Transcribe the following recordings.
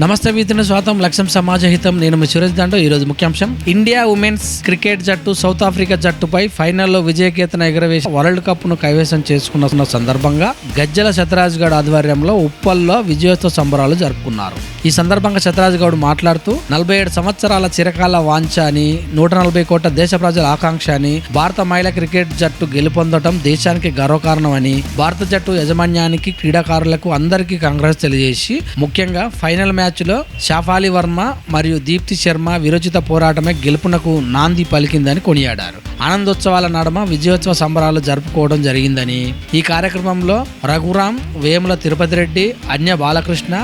నమస్తే వీతిన స్వాతం లక్ష్యం సమాజ హితం నేను మీ సురేష్ దాంట్లో ఈరోజు ముఖ్యాంశం ఇండియా ఉమెన్స్ క్రికెట్ జట్టు సౌత్ ఆఫ్రికా జట్టుపై ఫైనల్లో విజయకేతన ఎగరవేసి వరల్డ్ కప్ను కైవసం చేసుకున్న సందర్భంగా గజ్జల శతరాజ్ గడ్ ఆధ్వర్యంలో ఉప్పల్లో విజయోత్సవ సంబరాలు జరుపుకున్నారు. ఈ సందర్భంగా సత్యరాజ్ గౌడ్ మాట్లాడుతూ నలభై ఏడు సంవత్సరాల చిరకాల వాంఛ అని నూట నలభై కోట్ల దేశ ప్రజల ఆకాంక్ష అని భారత మహిళా క్రికెట్ జట్టు గెలుపొందడం దేశానికి గర్వకారణమని భారత జట్టు యాజమాన్యానికి క్రీడాకారులకు అందరికీ కాంగ్రెస్ తెలియజేసి ముఖ్యంగా ఫైనల్ మ్యాచ్లో షాఫాలి వర్మ మరియు దీప్తి శర్మ విరోచిత పోరాటమే గెలుపునకు నాంది పలికిందని కొనియాడారు. ఆనందోత్సవాల నడమ విజయోత్సవ సంబరాలు జరుపుకోవడం జరిగిందని. ఈ కార్యక్రమంలో రఘురాం వేముల తిరుపతి రెడ్డి అన్య బాలకృష్ణ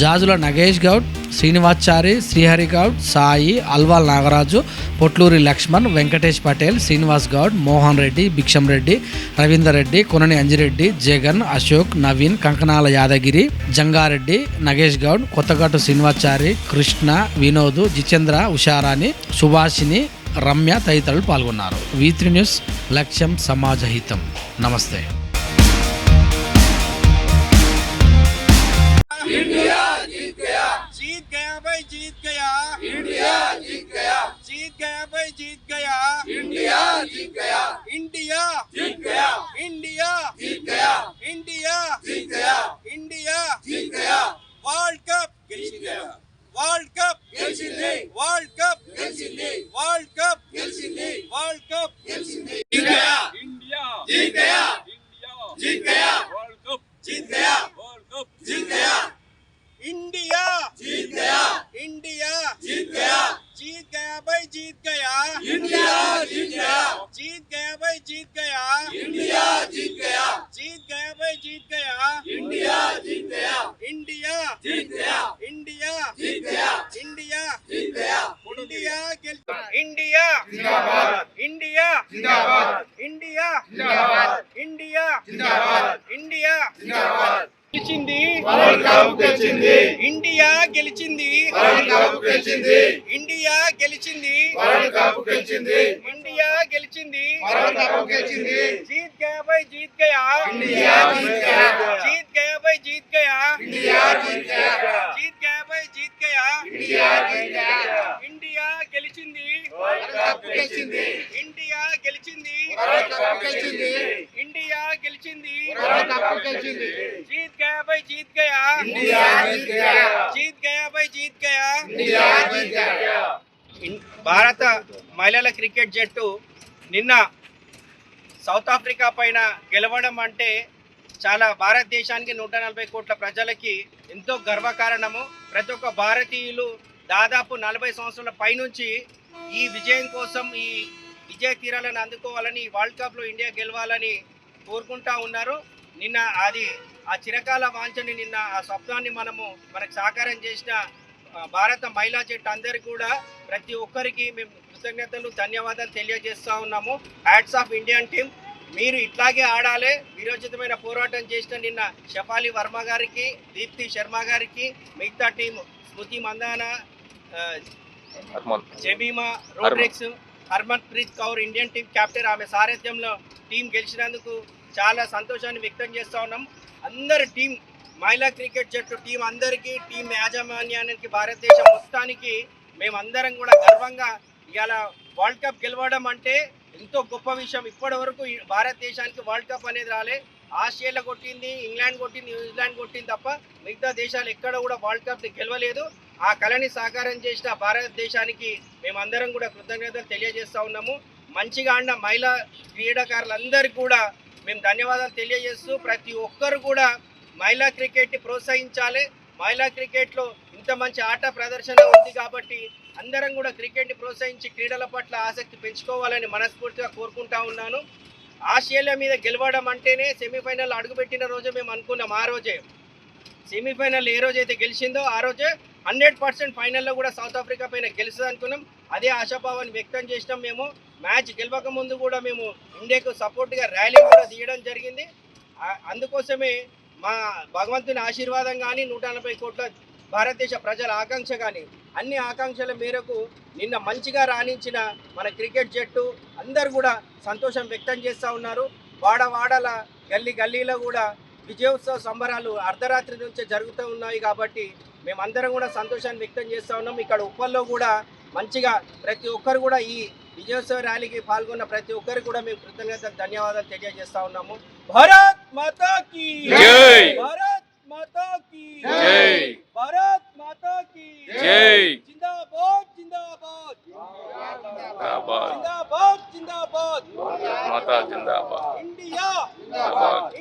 జాజుల నగేష్ గౌడ్ శ్రీనివాచారి శ్రీహరి గౌడ్ సాయి అల్వాల్ నాగరాజు పొట్లూరి లక్ష్మణ్ వెంకటేష్ పటేల్ శ్రీనివాస్ గౌడ్ మోహన్ రెడ్డి భిక్షం రెడ్డి రవీందర్ రెడ్డి కొనని అంజిరెడ్డి జగన్ అశోక్ నవీన్ కంకనాల యాదగిరి జంగారెడ్డి నగేష్ గౌడ్ కొత్తగట్టు శ్రీనివాచారి కృష్ణ వినోద్ జిచేంద్ర ఉషారాణి సుభాషిని రమ్య తదితరులు పాల్గొన్నారు. వీత్రి న్యూస్ లక్ష్యం సమాజహితం నమస్తే. जीत गया इंडिया जीत गया जीत गया भाई जीत गया इंडिया जीत गया इंडिया जीत गया इंडिया जीत गया इंडिया जीत गया इंडिया जीत गया वर्ल्ड कप जीत गया world cup world cup world cup world cup जीत गया इंडिया जीत गया जीत गया वर्ल्ड कप जीत गया वर्ल्ड कप जीत गया इंडिया जीत गया इंडिया जीत गया जीत गया भाई जीत गया इंडिया जीत गया जीत गया भाई जीत गया इंडिया जीत गया जीत गया भाई जीत गया इंडिया जीत गया इंडिया जीत गया इंडिया जीत गया इंडिया जीत गया इंडिया गेल इंडिया जिंदाबाद इंडिया जिंदाबाद इंडिया जिंदाबाद इंडिया जिंदाबाद इंडिया जिंदाबाद గెలిచింది. గెలిచింది. ఇండియా గెలిచింది. గెలిచింది. ఇండియా గెలిచింది. గెలిచింది. ఇండియా గెలిచింది. జీత్ గయా బై జీత్ గయా. ఇండియా జీత్ గయా. జీత్ గయా జీత్ గయా. జీత్ గయా. జీత్ గయా ఇండియా జీత్ గయా. ఇండియా గెలిచింది. ఇండియా గెలిచింది. గెలిచింది. गया भाई जीत गया इंडिया जीत गया जीत गया भाई जीत गया इंडिया जीत गया ఇన్- భారత మహిళల క్రికెట్ జట్టు నిన్న సౌత్ ఆఫ్రికా పైన గెలవడం అంటే చాలా భారతదేశానికి నూట నలభై కోట్ల ప్రజలకి ఎంతో గర్వకారణము ప్రతి ఒక్క భారతీయులు దాదాపు నలభై సంవత్సరాల పైనుంచి ఈ విజయం కోసం ఈ విజయ తీరాలను అందుకోవాలని ఈ వరల్డ్ కప్లో ఇండియా గెలవాలని కోరుకుంటా ఉన్నారు. నిన్న అది ఆ చిరకాల వాంఛని నిన్న ఆ స్వప్నాన్ని మనము మనకు సాకారం చేసిన భారత మహిళా జట్టు అందరికి కూడా ప్రతి ఒక్కరికి మేము కృతజ్ఞతలు ధన్యవాదాలు తెలియజేస్తా ఉన్నాము. హ్యాట్స్ ఆఫ్ ఇండియన్ టీమ్ మీరు ఇట్లాగే ఆడాలి. విరోచితమైన పోరాటం చేసిన నిన్న షఫాలి వర్మ గారికి దీప్తి శర్మ గారికి మిగతా team Smriti Mandhana Jemimah Rodrigues Harmanpreet Kaur Indian team captain ఆమె సారథ్యంలో టీం గెలిచినందుకు చాలా సంతోషాన్ని వ్యక్తం చేస్తూ ఉన్నాం. అందరి టీం మహిళా క్రికెట్ జట్టు టీం అందరికీ టీం యాజమాన్యానికి భారతదేశం మొత్తానికి మేమందరం కూడా గర్వంగా ఇవాళ వరల్డ్ కప్ గెలవడం అంటే ఎంతో గొప్ప విషయం. ఇప్పటి వరకు భారతదేశానికి వరల్డ్ కప్ అనేది రాలే. ఆస్ట్రేలియా కొట్టింది ఇంగ్లాండ్ కొట్టింది న్యూజిలాండ్ కొట్టింది తప్ప మిగతా దేశాలు ఎక్కడ కూడా వరల్డ్ కప్ గెలవలేదు. ఆ కళని సాకారం చేసిన భారతదేశానికి మేమందరం కూడా కృతజ్ఞతలు తెలియజేస్తూ ఉన్నాము. మంచిగా ఆడిన మహిళా క్రీడాకారులందరికీ కూడా మేము ధన్యవాదాలు తెలియజేస్తూ ప్రతి ఒక్కరు కూడా మహిళా క్రికెట్ని ప్రోత్సహించాలి. మహిళా క్రికెట్లో ఇంత మంచి ఆట ప్రదర్శన ఉంది కాబట్టి అందరం కూడా క్రికెట్ని ప్రోత్సహించి క్రీడల పట్ల ఆసక్తి పెంచుకోవాలని మనస్ఫూర్తిగా కోరుకుంటా ఉన్నాను. ఆస్ట్రేలియా మీద గెలవడం అంటేనే సెమీఫైనల్ అడుగుపెట్టిన రోజే మేము అనుకున్నాం. ఆ రోజే సెమీఫైనల్ ఏ రోజైతే గెలిచిందో ఆ రోజే హండ్రెడ్ పర్సెంట్ ఫైనల్లో కూడా సౌత్ ఆఫ్రికా పైన గెలుస్తుంది అనుకున్నాం. అదే ఆశాభావాన్ని వ్యక్తం చేసినాం మేము. మ్యాచ్ గెలవక ముందు కూడా మేము ఇండియాకు సపోర్ట్గా ర్యాలీ కూడా తీయడం జరిగింది. అందుకోసమే మా భగవంతుని ఆశీర్వాదం కానీ నూట నలభై కోట్ల భారతదేశ ప్రజల ఆకాంక్ష కానీ అన్ని ఆకాంక్షల మేరకు నిన్న మంచిగా రాణించిన మన క్రికెట్ జట్టు అందరు కూడా సంతోషం వ్యక్తం చేస్తూ ఉన్నారు. వాడ వాడల గల్లీ గల్లీలో కూడా విజయోత్సవ సంబరాలు అర్ధరాత్రి నుంచే జరుగుతూ ఉన్నాయి కాబట్టి మేమందరం కూడా సంతోషాన్ని వ్యక్తం చేస్తూ ఉన్నాం ఇక్కడ ఉప్పల్లో కూడా మంచిగా ప్రతి ఒక్కరు కూడా ఈ విజయోత్సవ ర్యాలీకి పాల్గొన్న ప్రతి ఒక్కరికి కూడా మేము కృతజ్ఞతలు ధన్యవాదాలు తెలియజేస్తా ఉన్నాము భారత్ మాతా కీ జై. భారత్ మాతా కీ జై. భారత్ మాతా కీ జై. జిందాబాద్ జిందాబాద్ జిందాబాద్ జిందాబాద్ జిందాబాద్ మాతా జిందాబాద్ ఇండియా జిందాబాద్.